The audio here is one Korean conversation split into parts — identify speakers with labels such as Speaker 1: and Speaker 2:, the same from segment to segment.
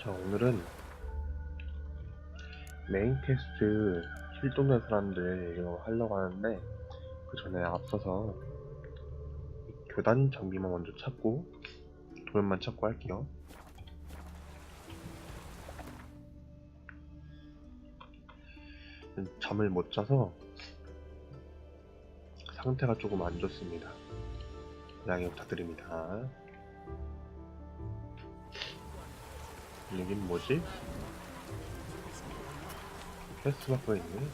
Speaker 1: 자, 오늘은 메인 퀘스트 실종된 사람들 이거 하려고 하는데 그 전에 앞서서 교단 장비만 먼저 찾고 도면만 찾고 할게요. 잠을 못 자서 상태가 조금 안 좋습니다. 양해 부탁드립니다. 여긴 뭐지? 퀘스트 받고 있네.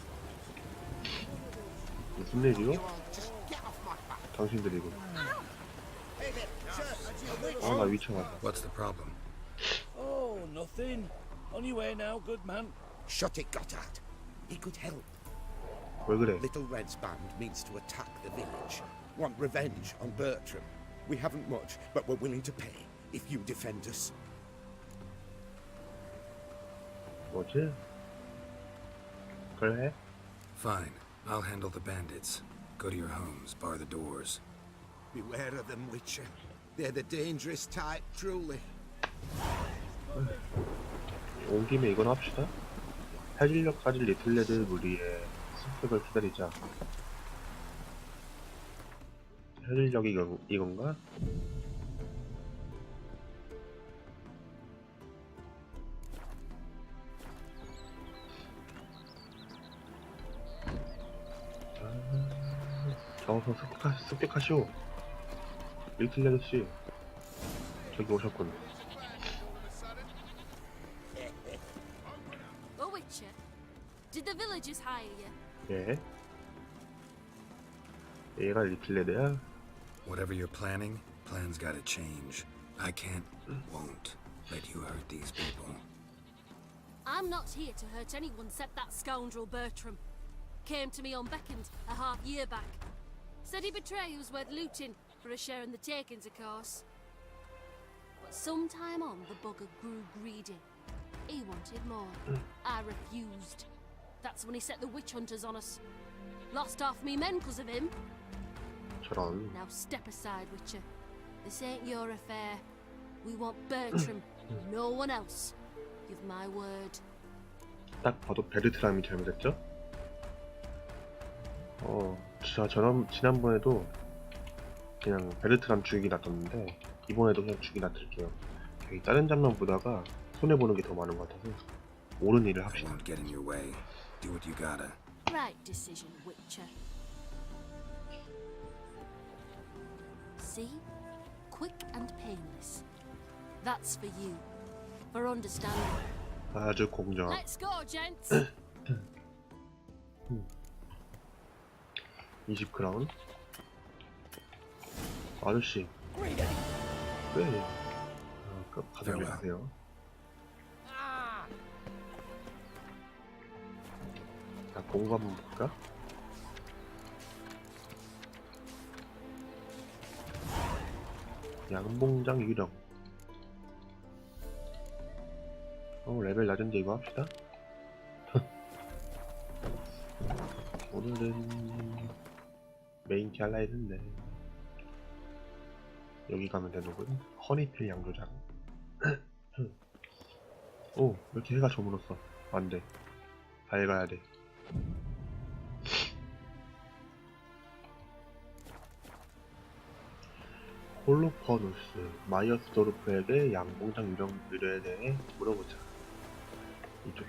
Speaker 1: 무슨 일이요? 당신들이고. 아, 나 위쳐가다.
Speaker 2: What's the problem?
Speaker 3: Oh, nothing. On your way now, good man.
Speaker 4: Shut it, Gotthard. He could help.
Speaker 1: 왜 그래?
Speaker 4: Little Red's band means to attack the village. Want revenge on Bertram. We haven't much, but we're willing to pay if you defend us.
Speaker 1: 뭐지? 그래?
Speaker 2: Fine. I'll handle the bandits. Go to your homes, bar the doors.
Speaker 4: Beware of them, Witcher. They're the dangerous type, truly.
Speaker 1: 온 김에 이건 합시다. 해질녘 가질 리틀레드 무리의 습격을 기다리자. 해질녘이 이건, 이건가? 아, 어서 습격하, 습격하시오. 리틀레드 씨. 저기 오셨군.
Speaker 5: Oh, Witcher, did the villagers hire you?
Speaker 1: 예. 얘가 리틀레드야?
Speaker 2: Whatever you're planning, plans gotta change. I can't, won't let you hurt these people.
Speaker 5: I'm not here to hurt anyone except that scoundrel Bertram. Came to me unbeckoned a half year back. Said he'd betray who's worth looting for a share in the takings, of course. But sometime on, the bugger grew greedy. He wanted more. I refused. That's when he set the witch hunters on us. Lost half me men 'cause of him.
Speaker 1: 저런.
Speaker 5: Now step aside, Witcher. This ain't your affair. We want Bertram, no one else. Give my word.
Speaker 1: 딱 봐도 베르트람이 잘못했죠? 어, 저런, 지난번에도 그냥 베르트람 죽이기 놔뒀는데, 이번에도 그냥 죽이기 놔둘게요. 여기 다른 장면 보다가 손해 보는 게 더 많은 것 같아서, 옳은 일을 합시다.
Speaker 5: Right decision, Witcher. See? Quick and painless. That's for you. For understanding.
Speaker 1: 아주 공정하고.
Speaker 5: Let's go, gents!
Speaker 1: 20크라운. 아저씨, 왜? 가져가
Speaker 2: Farewell.
Speaker 1: 가세요. 자, 공부 한번 볼까? 양봉장 유령. 어, 레벨 낮은데 이거 합시다. 오늘은 메인 샬라이드인데. 여기 가면 되는군 허니필 양조장. 오 이렇게 해가 저물었어? 안돼. 밝아야 돼. 홀로퍼누스 마이어스도르프에게 양봉장 유령 의뢰에 대해 물어보자. 이쪽.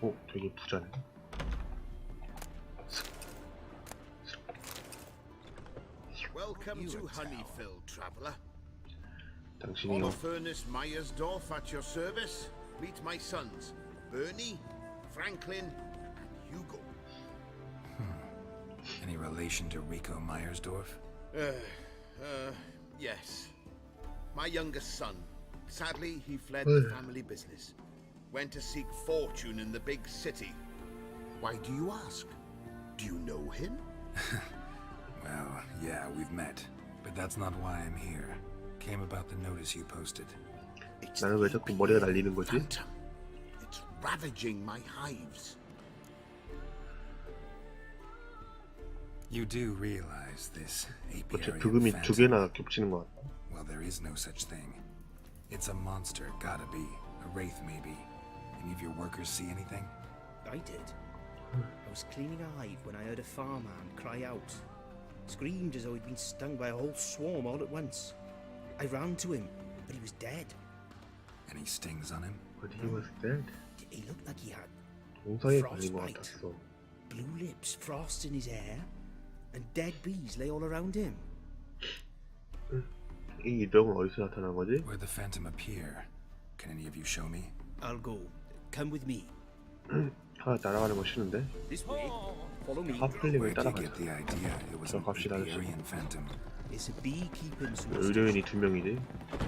Speaker 1: 오 되게 부자네
Speaker 4: Welcome to Honeyfield, traveller.
Speaker 1: Continue.
Speaker 4: Furnace Meyersdorf at your service. Meet my sons, Bernie, Franklin, and Hugo. Hmm.
Speaker 2: Any relation to Rico Meyersdorf?
Speaker 4: Uh, uh, yes. My youngest son. Sadly, he fled the hmm. family business. Went to seek fortune in the big city. Why do you ask? Do you know him?
Speaker 2: that's not why I'm here. Came about the notice you posted.
Speaker 4: It's
Speaker 1: 나는 왜 자꾸 머리가 날리는 거지?
Speaker 4: Phantom. It's ravaging my hives.
Speaker 2: You do realize this
Speaker 1: 어째
Speaker 2: apiary
Speaker 1: 부금이 두
Speaker 2: phantom?
Speaker 1: 개나 겹치는 것 같아
Speaker 2: Well, there is no such thing. It's a monster, gotta be. A wraith, maybe. Any of your workers see anything?
Speaker 6: I did. I was cleaning a hive when I heard a farmhand cry out. Screamed as though he'd been stung by a whole swarm all at once. I ran to him, but he was dead.
Speaker 2: Any stings on him?
Speaker 1: But he was dead.
Speaker 6: He looked like he had
Speaker 1: 동사에 걸린 것
Speaker 6: Frostbite.
Speaker 1: 같았어.
Speaker 6: blue lips, frost in his hair, and dead bees lay all around him.
Speaker 1: 이 이병은 어디서 나타난 거지?
Speaker 2: Where'd the phantom appear? Can any of you show me?
Speaker 6: I'll go. Come with me.
Speaker 1: 하나 따라가는 거 싫은데?
Speaker 6: This way. Follow me.
Speaker 1: 하플링을 따라가자.
Speaker 2: the idea it was
Speaker 1: 저 갑시다, 아저씨.
Speaker 2: Aryan phantom?
Speaker 6: It's a beekeeping solicitor.
Speaker 1: 의료인이 두 명이지.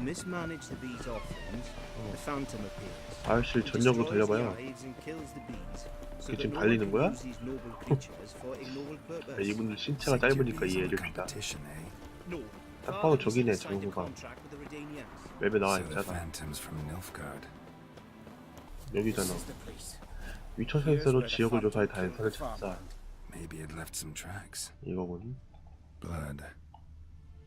Speaker 6: Mismanage the bees offerings, the phantom appears.
Speaker 1: 아저씨를 전력으로
Speaker 6: so
Speaker 1: 그게 지금 달리는 거야? 야. 이분들 신체가 짧으니까
Speaker 2: bees on
Speaker 1: 이해해
Speaker 2: the
Speaker 1: 줍시다.
Speaker 2: competition, eh?
Speaker 6: No.
Speaker 1: 딱 봐도 저기네, 장소가. 맵에 나와
Speaker 2: So the
Speaker 1: 있잖아.
Speaker 2: phantoms from Nilfgaard.
Speaker 1: 여기잖아. 위쳐 센서로 지역을 조사해 단서를 찾자.
Speaker 2: Maybe it left some tracks.
Speaker 1: 이거군.
Speaker 2: Blood.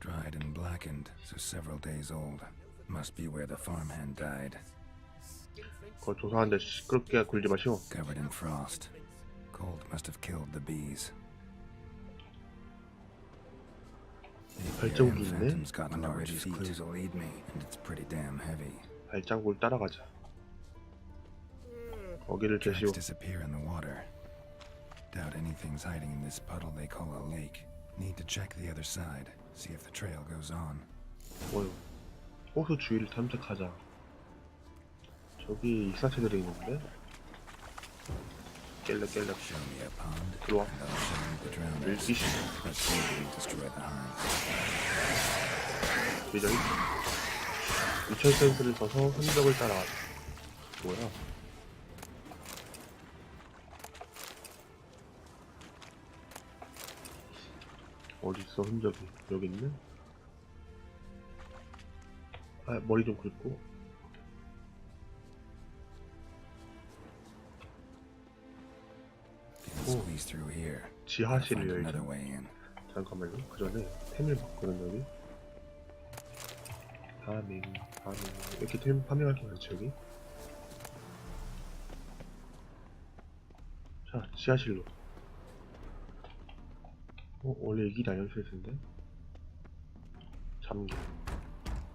Speaker 2: Dried and blackened, so several days old. Must be where the farmhand died.
Speaker 1: 그거 조사하는데 시끄럽게 굴지 마시오.
Speaker 2: Covered in frost. Cold must have killed the bees. Maybe
Speaker 1: 발자국이
Speaker 2: Aryan
Speaker 1: 있네?
Speaker 2: phantom's got large feet to lead me, and it's pretty damn heavy.
Speaker 1: 발장구를 따라가자. 거기를
Speaker 2: Tracks
Speaker 1: 제시오.
Speaker 2: disappear in the water. Doubt anything's hiding in this puddle they call a lake. Need to check the other side, see if the trail goes on.
Speaker 1: 뭐요? 호수 주위를 탐색하자. 저기 익사체들이 있는데? 깰래 깰래
Speaker 2: Show me a pond,
Speaker 1: 들어와.
Speaker 2: and I'll show you the drowners.
Speaker 1: 밀기시
Speaker 2: Let's maybe destroy the hive.
Speaker 1: 예정이 위철 센스를 써서 흔적을 따라가자. 뭐야? 어디 있어 흔적이? 여기 있네? 아 머리 좀 긁고. 지하실을 열자. 잠깐만요. 그 전에 템을 봤거든 여기. 파밍, 파밍. 이렇게 템 파밍할 게 많지 여기. 자, 지하실로. 어, 원래 이 길이 아니었을 텐데. 잠겨.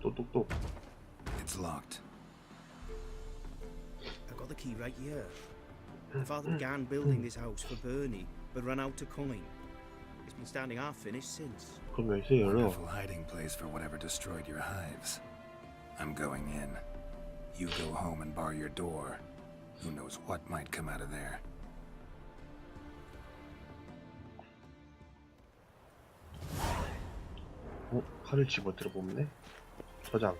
Speaker 1: 똑똑똑.
Speaker 2: It's locked.
Speaker 6: I've got the key right here. My father began building this house for Bernie, but ran out of coin. It's been standing half finished since.
Speaker 1: 그럼 열쇠 열어.
Speaker 2: Wonderful hiding place for whatever destroyed your hives. I'm going in. You go home and bar your door. Who knows what might come out of there.
Speaker 1: 어, 칼을 집어 들어 보네. 저장.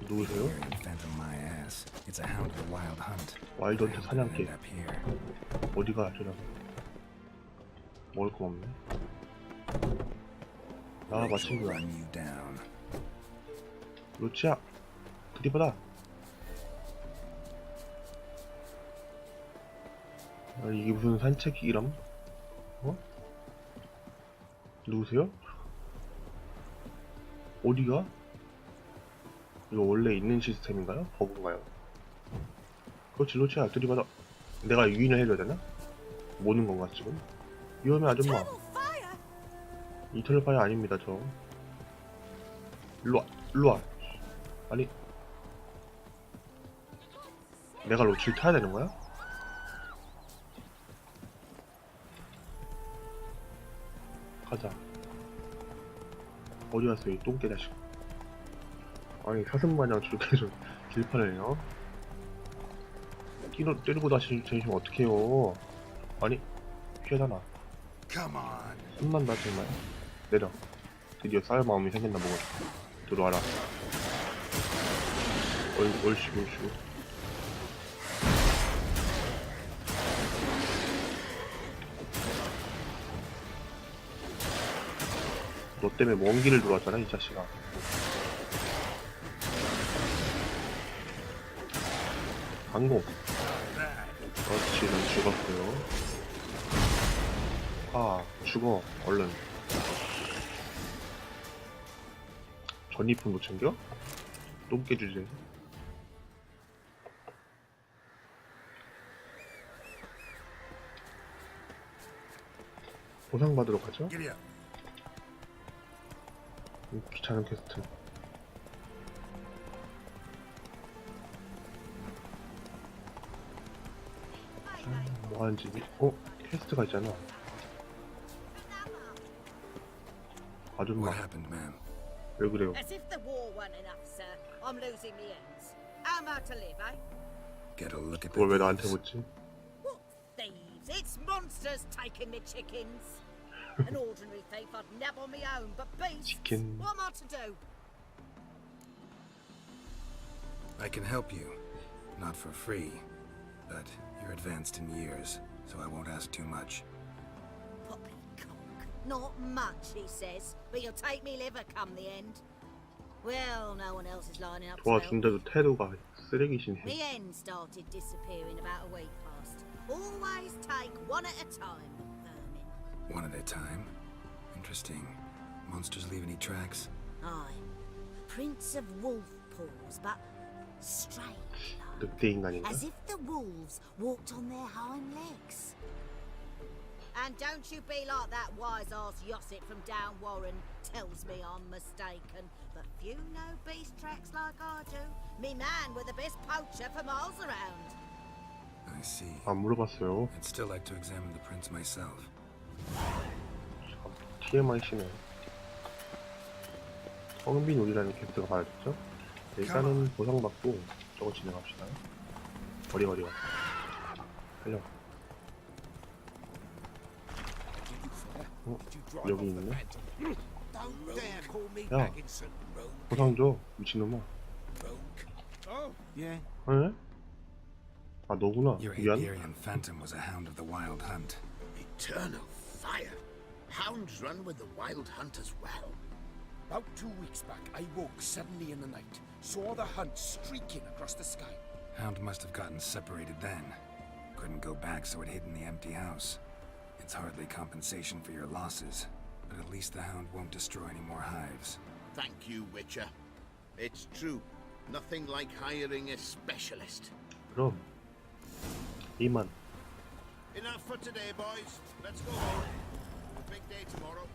Speaker 1: 누구세요?
Speaker 2: Aryan phantom my ass. It's a hound of the wild hunt.
Speaker 1: 와일드 헌트
Speaker 2: I hope it
Speaker 1: 사냥개. 어디가 저장? 먹을 거 없네. 아,
Speaker 2: down.
Speaker 1: 루치야, 드리받아. 아, 이게 무슨 산책이람? 어? 누구세요? 어디가? 이거 원래 있는 시스템인가요? 버그인가요? 그렇지, 루치야, 드리받아. 내가 유인을 해줘야 되나? 모는 건가, 지금? 위험해, 아줌마. 이터널 파이어 아닙니다, 저. 일로와, 일로와. 아니 내가 로치를 타야 되는 거야? 어디 갔어 이 똥개 자식 아니 사슴마냥 저렇게 좀 길판을 해요? 끼로 때리고 다시 다니시면 어떡해요? 아니 피하잖아.
Speaker 2: On.
Speaker 1: 혼난다 정말 내려. 드디어 싸울 마음이 생겼나 보고 들어와라. 얼, 얼씨구 얼씨구 너 때문에 먼 길을 들어왔잖아 이 자식아 항공 그렇지 난 죽었어요 아 죽어 얼른 전이품 못 챙겨? 똥개 주제. 보상 받으러 가죠?
Speaker 2: Giddy up.
Speaker 1: 이 귀찮은 퀘스트. 아, 뭐 하는지, 어? 퀘스트가 있잖아. 아줌마,
Speaker 2: What happened, ma'am?
Speaker 1: 왜 그래요?
Speaker 7: As if the war weren't enough, sir. I'm losing my ends. How am I to live, eh?
Speaker 2: Get a look at the
Speaker 1: 그걸 왜 나한테
Speaker 2: thieves.
Speaker 1: 묻지?
Speaker 7: What thieves? It's monsters taking me chickens. An ordinary thief I'd nab on my own, but beasts?
Speaker 1: Chicken.
Speaker 7: What am I to do?
Speaker 2: I can help you. Not for free. But you're advanced in years, so I won't ask too much.
Speaker 7: Poppycock. Not much, he says, but you'll take me liver come the end. Well, no one else is lining up to help.
Speaker 1: 도와준데도 태도가 쓰레기시네.
Speaker 7: The end started disappearing about a week past. Always take one at a time, vermin.
Speaker 2: One at a time. Interesting. Monsters leave any tracks?
Speaker 7: Aye. Prince of wolf paws, but strange. like.
Speaker 1: 늑대 인간인가?
Speaker 7: As if the wolves walked on their hind legs. And don't you be like that wise ass Yossip from down Warren tells me I'm mistaken. But few know beast tracks like I do. Me man were the best poacher for miles around.
Speaker 2: I see.
Speaker 1: 안 물어봤어요.
Speaker 2: I'd still like to examine the prints myself.
Speaker 1: 참, TMI시네. 성빈 우리라는 퀘스트가 받아졌죠? 일단은 보상받고 저거 진행합시다. 어리 어리가. 달려. 어? 여기 있네.
Speaker 3: Rogue,
Speaker 1: 보상 줘, 미친놈아.
Speaker 3: Oh.
Speaker 1: 에? 아 너구나.
Speaker 2: Your
Speaker 1: 미안.
Speaker 2: Iberian Phantom was a hound of the Wild Hunt.
Speaker 4: Eternal fire. Hounds run with the wild hunt as well.
Speaker 3: About two weeks back, I woke suddenly in the night, saw the hunt streaking across the sky.
Speaker 2: Hound must have gotten separated then. Couldn't go back, so it hid in the empty house. It's hardly compensation for your losses, but at least the Hound won't destroy any more hives.
Speaker 4: Thank you, Witcher. It's true. Nothing like hiring a specialist.
Speaker 1: Rome. Iman.
Speaker 4: Enough for today, boys. Let's go home. A big day tomorrow.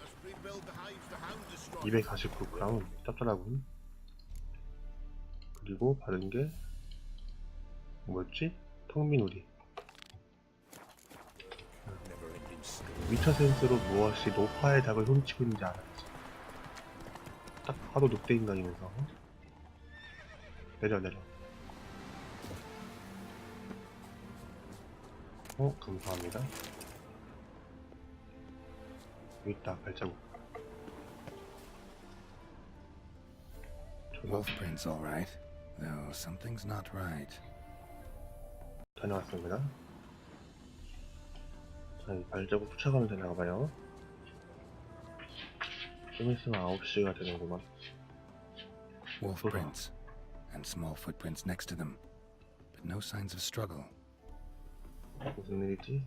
Speaker 4: Let's rebuild the hives the hound destroyed.
Speaker 1: 249 짭짤하군. 그리고 받은 게 뭐였지?
Speaker 3: story.
Speaker 1: 위쳐 센스로 무엇이 노파의 닭을 훔치고 있는지 알았지. 딱 봐도 늑대 인간이면서. 내려 내려. 어 감사합니다. 여기 있다 발자국. 조사
Speaker 2: Wolf prints, all right. Though something's not right.
Speaker 1: 다녀왔습니다. 자, 이 발자국 쫓아가면 되나봐요. 좀 있으면 9시가 되는구만.
Speaker 2: Wolf
Speaker 1: Huh.
Speaker 2: prints. And small footprints next to them. But no signs of struggle.
Speaker 1: 무슨 일이지?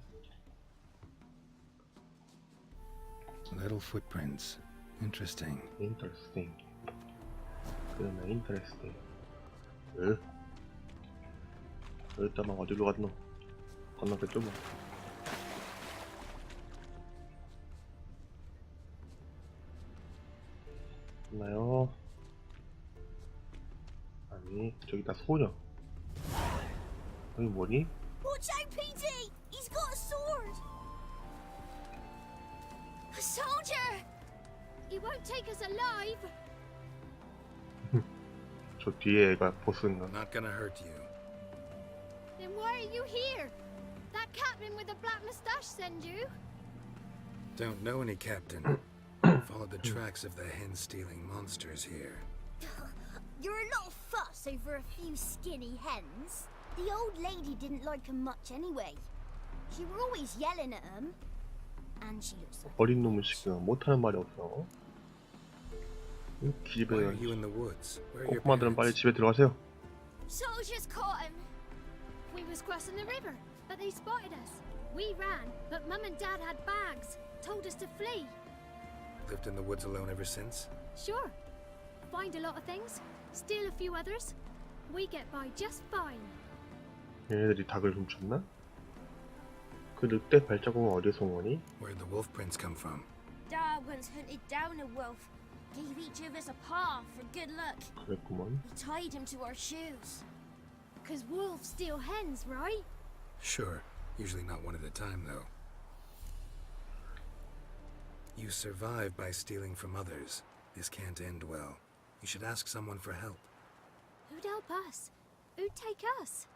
Speaker 2: Little footprints. Interesting.
Speaker 1: Interesting. 그러면 interesting. 에? 여기다 막 어디로 갔노? 건너겠죠 뭐. 있나요? 아니 저기다 소녀. 여기 뭐니?
Speaker 5: Watch out, PD! He's got a sword! A soldier! He won't take us alive!
Speaker 1: 저 뒤에 애가 보스인가?
Speaker 2: Not gonna hurt you.
Speaker 5: Then why are you here? That captain with the black moustache send you?
Speaker 2: Don't know any captain. Followed the tracks of the hen-stealing monsters here.
Speaker 8: You're a lot of fuss over a few skinny hens. The old lady didn't like 'em much anyway. She were always yelling at 'em. And she looks like
Speaker 1: 어린 놈은 지금 못하는 말이 없어. 이
Speaker 2: Why
Speaker 1: 기집애
Speaker 2: are you in the woods? Where are your
Speaker 1: 꼬마들은 빨리
Speaker 2: parents?
Speaker 1: 집에 들어가세요.
Speaker 5: Soldiers caught him! We was crossing the river, but they spotted us. We ran, but Mum and Dad had bags, told us to flee.
Speaker 2: Lived in the woods alone ever since?
Speaker 5: Sure.
Speaker 9: find a lot of things, steal a few others. We get by just fine.
Speaker 1: 얘네들이 닭을 훔쳤나? 그 늑대 발자국은 어디서 온 거니?
Speaker 2: Where'd the wolf prints come from?
Speaker 8: Dad once hunted down a wolf. Gave each of us a paw for good luck.
Speaker 1: 그랬구먼.
Speaker 8: We tied him to our shoes.
Speaker 9: Cause wolves steal hens, right?
Speaker 2: Sure. Usually not one at a time, though. You survive by stealing from others. This can't end well. You should ask someone for help.
Speaker 9: Who'd help us? Who'd take us?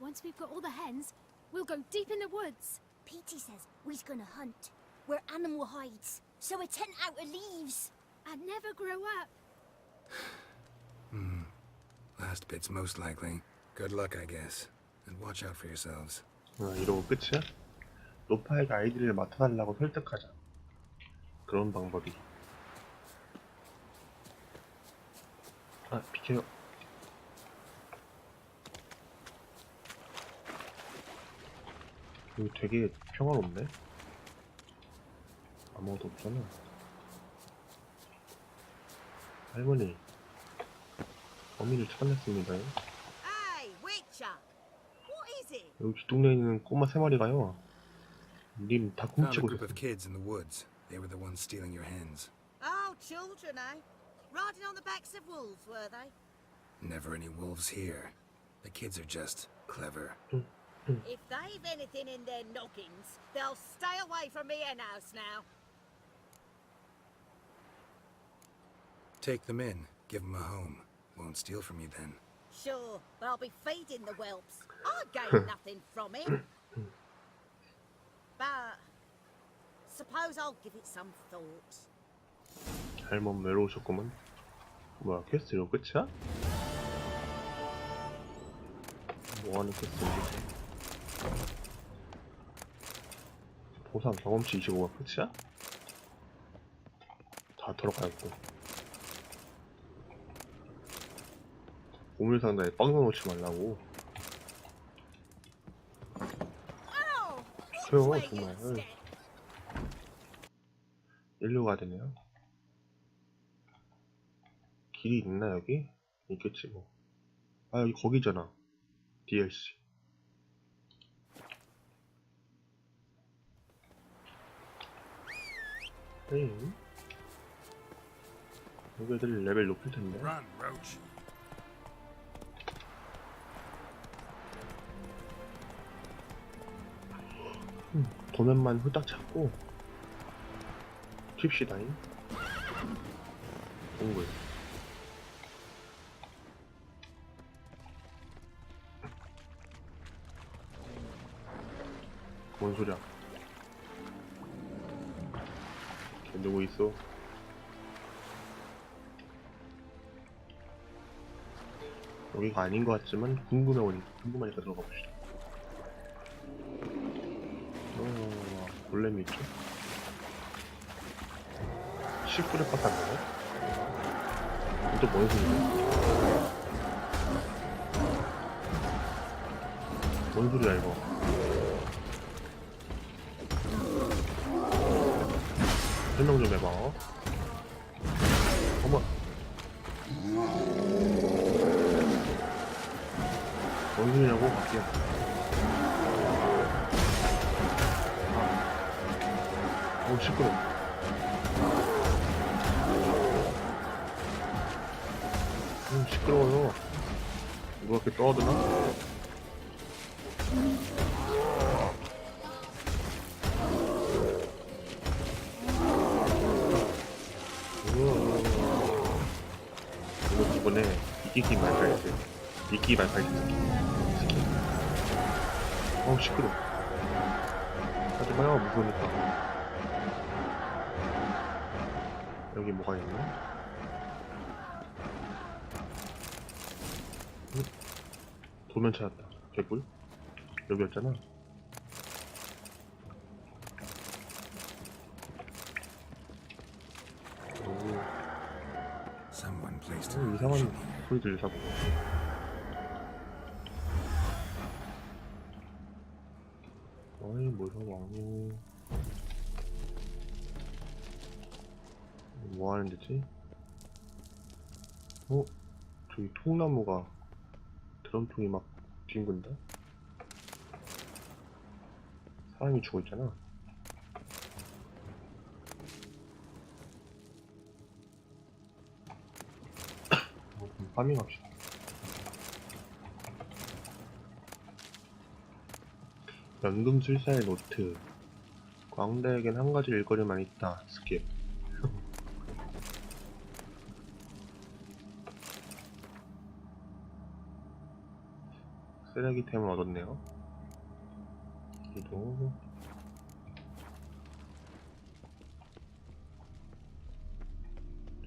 Speaker 9: Once we've got all the hens, we'll go deep in the woods.
Speaker 8: Petey says we's gonna hunt. We're animal hides, so a tent out of leaves.
Speaker 9: And never grow up.
Speaker 2: Hmm. Last bit's most likely. Good luck, I guess. And watch out for yourselves.
Speaker 1: 아, 이러고 끝이야? 로파에게 아이디를 맡아달라고 설득하자. 그런 방법이. 아, 비켜요. 여기 되게 평화롭네. 아무것도 없잖아. 할머니, 어미를 찾아냈습니다. 여기 뒷동네에 있는 꼬마 세 마리가요. 님 다
Speaker 2: Found a
Speaker 1: 훔치고
Speaker 2: group of
Speaker 1: 있었어.
Speaker 2: kids in the woods. They were the ones stealing your hens.
Speaker 7: Oh, children, eh? Riding on the backs of wolves, were they?
Speaker 2: Never any wolves here. The kids are just clever.
Speaker 7: If they've anything in their noggins, they'll stay away from me hen house now.
Speaker 2: Take them in. Give them a home. Won't steal from you then.
Speaker 7: Sure, but I'll be feeding the whelps. I gain nothing from it. But suppose I'll give it some thought.
Speaker 1: 할멈 외로우셨구먼. 뭐야, 퀘스트 이거 끝이야? 뭐하는 퀘스트인지. 보상 경험치 25가 끝이야? 다 털어가야겠고. 보물상자에 빵 넣어놓지 말라고.
Speaker 7: You
Speaker 1: 정말. 일로 가야 되네요. 길이 있나, 여기? 있겠지, 뭐. 아, 여기 거기잖아. DLC. 응? 여기 애들 레벨 높을 텐데.
Speaker 2: Run, Roach.
Speaker 1: 도면만 후딱 찾고 칩시다잉 동굴 뭔 소리야 누구 있어 여기가 아닌 것 같지만 궁금해 오니까 궁금하니까 들어가 봅시다 어, 골렘이 있죠? 19렙 밖에 안 되네? 또뭔 소리야? 뭔 소리야, 이거? 설명 좀 해봐. 어머. 뭔 소리냐고, 밖에. 어우 시끄러워 음 시끄러워요 누가 이렇게 떠드나? 이끼기 말파이트 이끼기 말파이트 스킨 스킨 어우 시끄러워 하지 마요 무서우니까 여기 뭐가 있나? 응? 도면 찾았다. 개꿀? 여기였잖아. 오,
Speaker 2: Someone placed
Speaker 1: 오,
Speaker 2: an
Speaker 1: 이상한
Speaker 2: illusion here.
Speaker 1: 소리 들리사고. 아이, 무서워. 뭐 하는 데지? 어? 저기 통나무가 드럼통이 막 뒹군다? 사람이 죽어있잖아 파밍합시다 연금 술사의 노트 광대에겐 한 가지 일거리만 있다 스킵 쓰레기템을 얻었네요. 이동.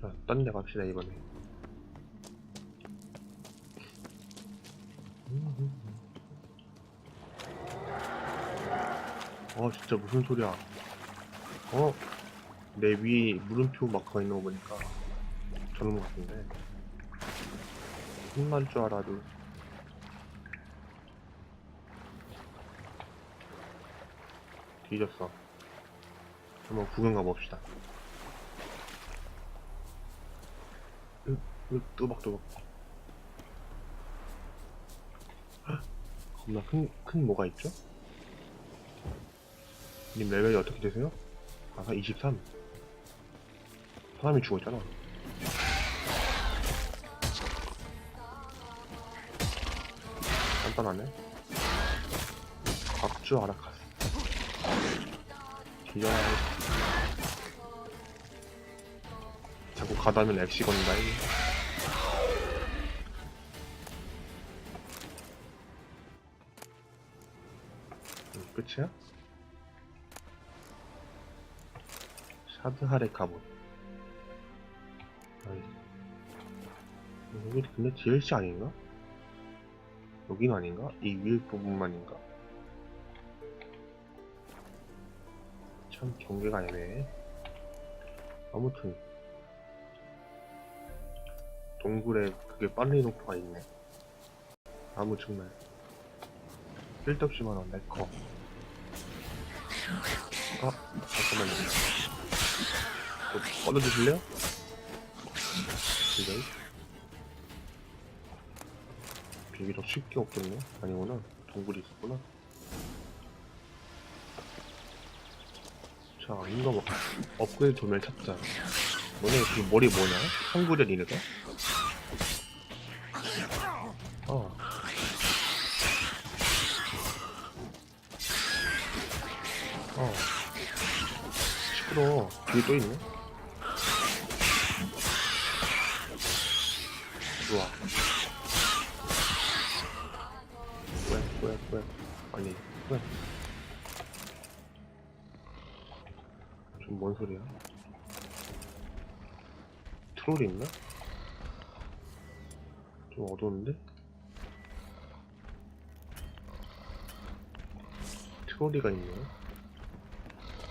Speaker 1: 자, 딴 데 갑시다, 이번에. 어, 진짜 무슨 소리야. 어? 내 위에 물음표 마커 있는 거 보니까 저놈 같은데. 혼날 줄 알아도 뒤졌어. 한번 구경 가봅시다. 으, 으, 또박또박. 겁나 큰, 큰 뭐가 있죠? 님 레벨이 어떻게 되세요? 아까 23. 사람이 죽었잖아. 간단하네. 각주 아라카스. 기절. 자꾸 가다면 엑시 건다이. 끝이야? 샤드하레. 아이. 여기 근데 DLC 아닌가? 여긴 아닌가? 이 위에 부분만인가? 참 경계가 애매해. 아무튼 동굴에 그게 빨리 녹토가 있네. 아무 정말 쓸데없이만 한내 커. 아 잠깐만요. 좀 꺼내주실래요? 이거 비비력 쉽게 없겠네. 아니구나. 동굴이 있었구나. 자, 이거 뭐, 업그레이드 조멸 찾자. 너네 그 머리 뭐냐? 한구려 니네가? 뒤에 또 있네? 좋아. 왜, 왜, 왜. 아니, 왜. 좀뭔 소리야? 트롤이 있나? 좀 어두운데? 트롤이가 있네요.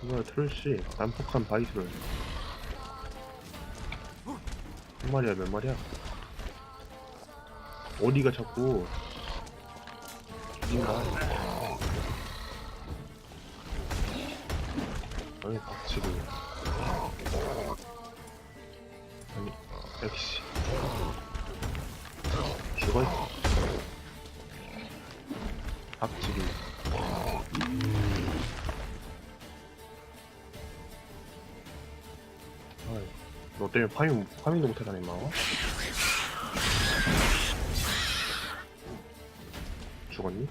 Speaker 1: 이거 트롤씨. 난폭한 바이트를. 한 마리야 몇 마리야? 어디가 자꾸? 죽인다. 아니 박치고. 아니 엑시 죽어있어 때문에 파밍, 파밍도 못하다니 마와 죽었니?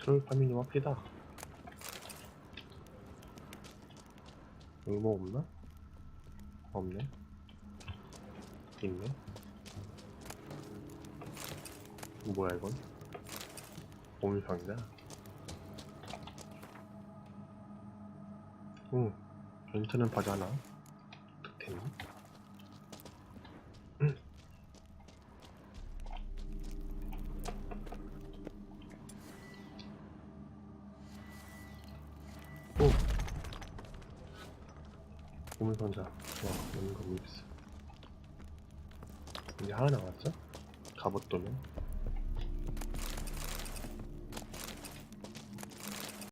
Speaker 1: 트롤 파밍 좀 합시다 뭐 없나? 없네 있네 뭐야 이건? 응 괜찮은 바잖아 득템